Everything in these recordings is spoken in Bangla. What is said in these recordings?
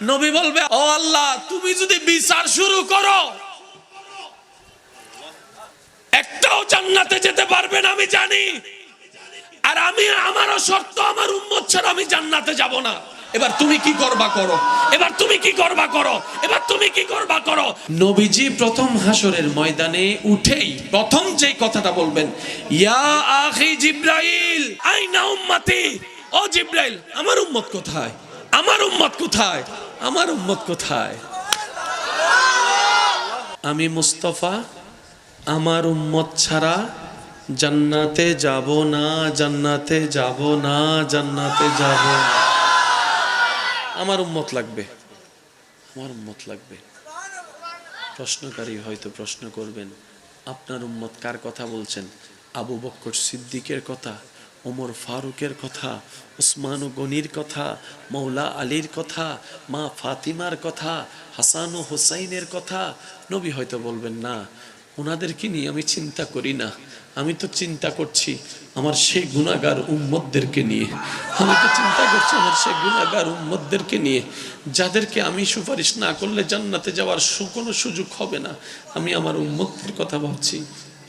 নবী বলবে, ও আল্লাহ, তুমি যদি বিচার শুরু করো, একটাও জান্নাতে যেতে পারবে না, আমি জানি। আর আমি, আমারও শর্ত, আমার উম্মত ছাড়া আমি জান্নাতে যাব না। এবার তুমি কি করবা করো? এবার তুমি কি করবা করো? এবার তুমি কি করবা করো? নবীজি প্রথম হাসরের ময়দানে উঠেই প্রথম যেই কথাটা বলবেন, ইয়া আখি জিব্রাইল, আইনা উম্মতি। ও জিব্রাইল, আমার উম্মত কোথায়? আমার উম্মত কোথায়? আমার উম্মত কোথায়? আমি মুস্তফা, আমার উম্মত ছাড়া জান্নাতে যাব না, জান্নাতে যাব না, জান্নাতে যাব আমার উম্মত লাগবে। আমার উম্মত লাগবে। প্রশ্নকারী হয়তো প্রশ্ন করবেন, আপনার উম্মত কার কথা বলছেন? আবু বক্কর সিদ্দিকের কথা? ওমর ফারুকের কথা ওসমান ও গনির কথা মৌলা আলীর কথা, মা ফাতিমার কথা, হাসান ও হোসাইনের কথা, নবী হয়তো বলবেন, না, ওনাদেরকে নিয়ে আমি চিন্তা করি না। আমি তো চিন্তা করছি আমার সেই গুণাগার উম্মদদেরকে নিয়ে। আমি তো চিন্তা করছি আমার সেই গুণাগার উম্মতদেরকে নিয়ে। যাদেরকে আমি সুপারিশ না করলে জান্নাতে যাওয়ার কোনো সুযোগ হবে না। আমি আমার উম্মতদের কথা ভাবছি।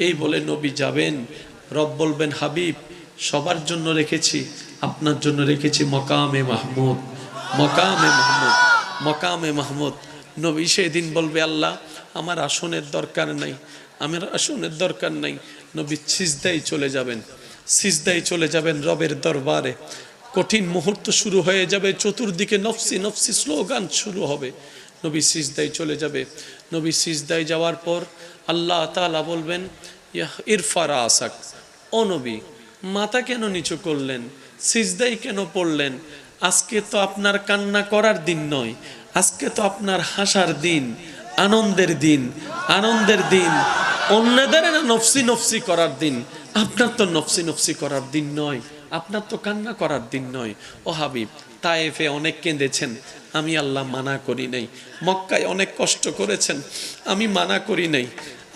এই বলে নবী যাবেন। রব বলবেন, হাবিব সবার জন্য রেখেছি, আপনার জন্য রেখেছি মকামে মাহমুদ মকামে মাহমুদ মকামে মাহমুদ। নবী সেদিন বলবে, আল্লাহ, আমার আসনের দরকার নাই, আমার আসনের দরকার নাই। নবী সিজদাই চলে যাবেন সিজদাই চলে যাবেন রবের দরবারে। কঠিন মুহূর্ত শুরু হয়ে যাবে, চতুর্দিকে নফসি নফসি স্লোগান শুরু হবে। নবী সিজদাই চলে যাবে। নবী সিজদাই যাওয়ার পর আল্লাহ তাআলা বলবেন ইরফারা আসাক ও নবী মাথা কেন নিচু করলেন? সিজদাই কেন পড়লেন? আজকে তো আপনার কান্না করার দিন নয়। আজকে তো আপনার হাসার দিন, আনন্দের দিন আনন্দের দিন, অন্যদের না নফসি নফসি করার দিন। আপনার তো নফসি নফসি করার দিন নয়, আপনার তো কান্না করার দিন নয়। ও হাবিব, তায়েফে অনেক কেঁদেছেন, আমি আল্লাহ মানা করি নাই। মক্কায় অনেক কষ্ট করেছেন, আমি মানা করি নাই।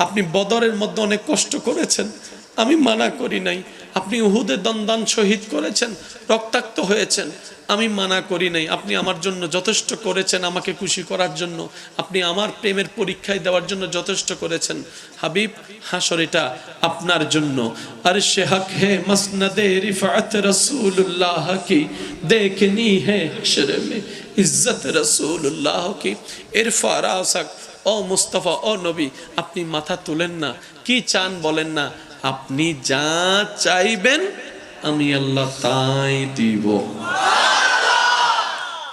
আপনি বদরের মধ্যে অনেক কষ্ট করেছেন আমি মানা করি নাই। আপনি উহুদে দন্দান শহীদ করেছেন, রক্তাক্ত হয়েছেন। আমি মানা করি নাই। আপনি আমার জন্য যথেষ্ট করেছেন আমাকে খুশি করার জন্য। আপনি আমার প্রেমের পরীক্ষায় দেওয়ার জন্য যথেষ্ট করেছেন। হাবিব, হাসর এটা আপনার জন্য। আর সে হক হে মসনদে রিফাত রসুল্লাহ কি? দেখনি হে হাসর মে ইজ্জত রসুল্লাহ কি? ইরফা রাসাক ও মুস্তফা, ও নবী, আপনি মাথা তুলেন না। কি চান বলেন না? আপনি যা চাইবেন, আমি আল্লাহ তাই দিব।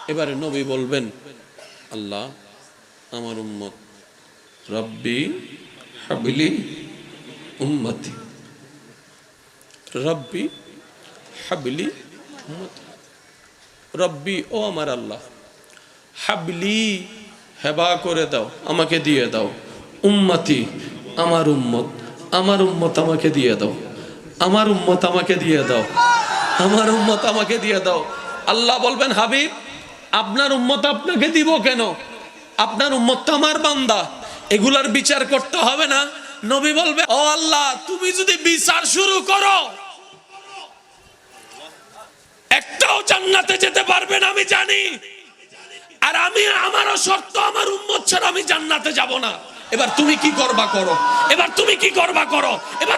এবারে নবী বলবেন, আল্লাহ, আমার উম্মত, রব্বি হাবিলি উম্মতি। রব্বি হাবিলি উম্মতি। রব্বি, ও আমার আল্লাহ, হাবলি হেবা করে দাও, আমাকে দিয়ে দাও। উম্মতি, আমার উম্মত। আমার উম্মত আমাকে দিয়ে দাও। আমার উম্মত আমাকে দিয়ে দাও। আমার উম্মত আমাকে দিয়ে দাও। আল্লাহ বলবেন, হাবিব, আপনার উম্মত আপনাকে দিব কেন? আপনার উম্মত আমার বান্দা। এগুলার বিচার করতে হবে না। নবী বলবে, ও আল্লাহ, তুমি যদি বিচার শুরু করো, একটাও জান্নাতে যেতে পারবে না, আমি জানি। আর আমি, আমারও শর্ত, আমার উম্মত ছাড়া আমি জান্নাতে যাব না। এবার তুমি কি করবা করো? এবার তুমি কি করবা করো? এবার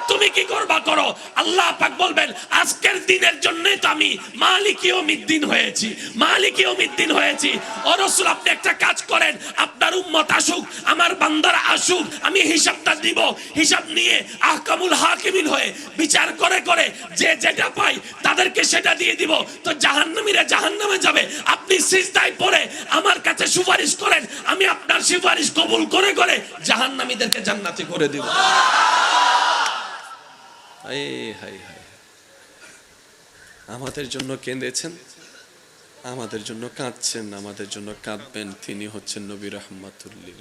আল্লাহ পাক বলবেন, আজকের দিনের জন্যই তো আমি মালিক ইয়মিদ্দিন হয়েছি, মালিক ইয়মিদ্দিন হয়েছি। ও রাসূল, আপনি একটা কাজ করেন, আপনার উম্মত আসুক, আমার বান্দারা আসুক, আমি হিসাবটা দিব, হিসাব নিয়ে আহকামুল হাকিমিন হয়ে বিচার করে করে যে যেটা পাই তাদেরকে সেটা দিয়ে দিব। তো জাহান্নামীরা জাহান্নামে যাবে, আপনি সিজদায় পড়ে আমার কাছে সুপারিশ করেন, আমি আপনার সুপারিশ কবুল করে করে জাহান্নামীদেরকে জান্নাতি করে দিব। হায় হাই হাই আমাদের জন্য কেঁদেছেন, আমাদের জন্য কাঁদছেন, আমাদের জন্য কাঁদবেন। তিনি হচ্ছেন নবী রহমাতুল্লিল।